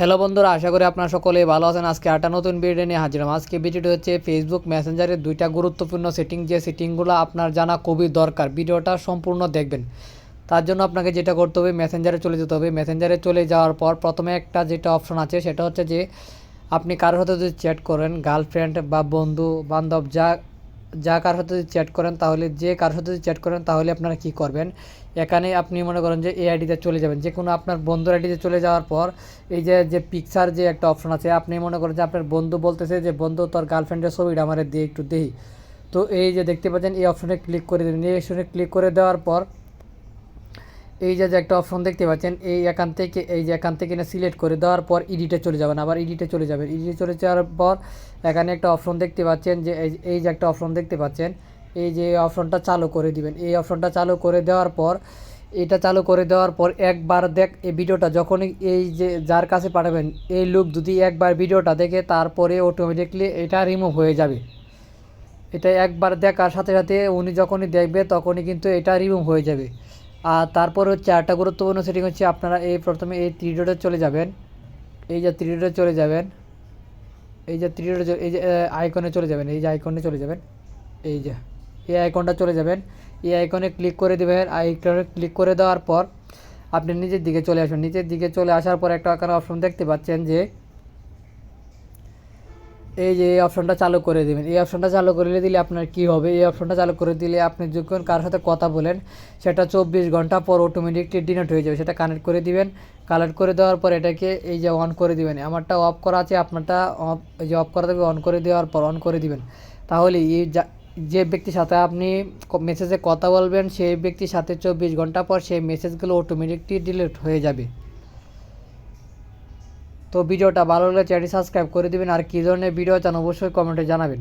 Hello বন্ধুরা, আশা করি আপনারা সকলে ভালো আছেন। আজকে একটা নতুন ভিডিও নিয়ে হাজির হলাম। আজকে ভিডিওটি হচ্ছে ফেসবুক মেসেঞ্জারের দুইটা গুরুত্বপূর্ণ সেটিং যে সেটিংগুলো আপনার জানা খুবই দরকার। ভিডিওটা সম্পূর্ণ দেখবেন। তার জন্য আপনাকে যেটা করতে হবে মেসেঞ্জারে চলে যেতে হবে। মেসেঞ্জারে চলে যাওয়ার পর প্রথমে একটা যেটা অপশন আছে, সেটা হচ্ছে যে আপনি কারোর সাথে যদি চ্যাট করেন গার্লফ্রেন্ড বা বন্ধু বান্ধব যা যা কার সাথে যদি চ্যাট করেন তাহলে, যে কার সাথে যদি চ্যাট করেন তাহলে আপনারা কি করবেন? এখানে আপনি মনে করেন যে এই আইডিতে চলে যাবেন। যে কোনো আপনার বন্ধুর আইডিতে চলে যাওয়ার পর, এই যে যে পিকচার যে একটা অপশন আছে, আপনি মনে করেন যে আপনার বন্ধু বলতেছে যে, বন্ধু, তোর গার্লফ্রেন্ডের ছবিটা আমার দিয়ে একটু দেই তো এই যে দেখতে পাচ্ছেন, এই অপশনে ক্লিক করে দেবেন এই অপশনে ক্লিক করে দেওয়ার পর এই যে একটা অপশন দেখতে পাচ্ছেন, এই এখান থেকে, এই যে এখান থেকে না সিলেক্ট করে দেওয়ার পর এডিটে চলে যাবেন, আবার এডিটে চলে যাবেন। এডিটে চলে যাওয়ার পর এখানে একটা অপশন দেখতে পাচ্ছেন যে, এই যে একটা অপশন দেখতে পাচ্ছেন, এই যে অপশনটা চালু করে দিবেন। এই অপশনটা চালু করে দেওয়ার পর, এটা চালু করে দেওয়ার পর একবার দেখ, এই ভিডিওটা যখনই এই যে, যার কাছে পাঠাবেন, এই লোক যদি একবার ভিডিওটা দেখে তারপরে অটোমেটিকলি এটা রিমুভ হয়ে যাবে। এটা একবার দেখার সাথে সাথে উনি যখনই দেখবে তখনই কিন্তু এটা রিমুভ হয়ে যাবে। আর তারপর হচ্ছে আরেকটা গুরুত্বপূর্ণ সেটিং হচ্ছে আপনারা এই প্রথমে এই থ্রি ডটে চলে যাবেন। এই যে থ্রি ডটে চলে যাবেন। এই যে থ্রি ডটে এই যে আইকনে চলে যাবেন। এই যে আইকনে চলে যাবেন। এই যে, এই আইকনটা চলে যাবেন। এই আইকনে ক্লিক করে দেবেন। আইকনে ক্লিক করে দেওয়ার পর আপনি নিচের দিকে চলে আসবেন নিচের দিকে চলে আসার পর একটা অপশন দেখতে পাচ্ছেন যে এই যে এই অপশনটা চালু করে দেবেন। এই অপশনটা চালু করে দিলে আপনার কি হবে? এই অপশনটা চালু করে দিলে আপনি যখন কার সাথে কথা বলেন, সেটা চব্বিশ ঘণ্টা পর অটোমেটিকলি ডিনেট হয়ে যাবে। সেটা কানেক্ট করে দিবেন। কানেক্ট করে দেওয়ার পর এটাকে এই যে অন করে দিবেন। আমারটা অফ করা আছে, আপনারটা অফ এই যে অফ করা থাকবে অন করে দেওয়ার পর অন করে দিবেন। তাহলে এই যা- যে ব্যক্তির সাথে আপনি মেসেজে কথা বলবেন, সেই ব্যক্তির সাথে চব্বিশ ঘণ্টা পর সেই মেসেজগুলো অটোমেটিকলি ডিলিট হয়ে যাবে। তো ভিডিওটা ভালো লাগলে চ্যানেলটি সাবস্ক্রাইব করে দিবেন। আর কী ধরনের ভিডিও চান অবশ্যই কমেন্টে জানাবেন।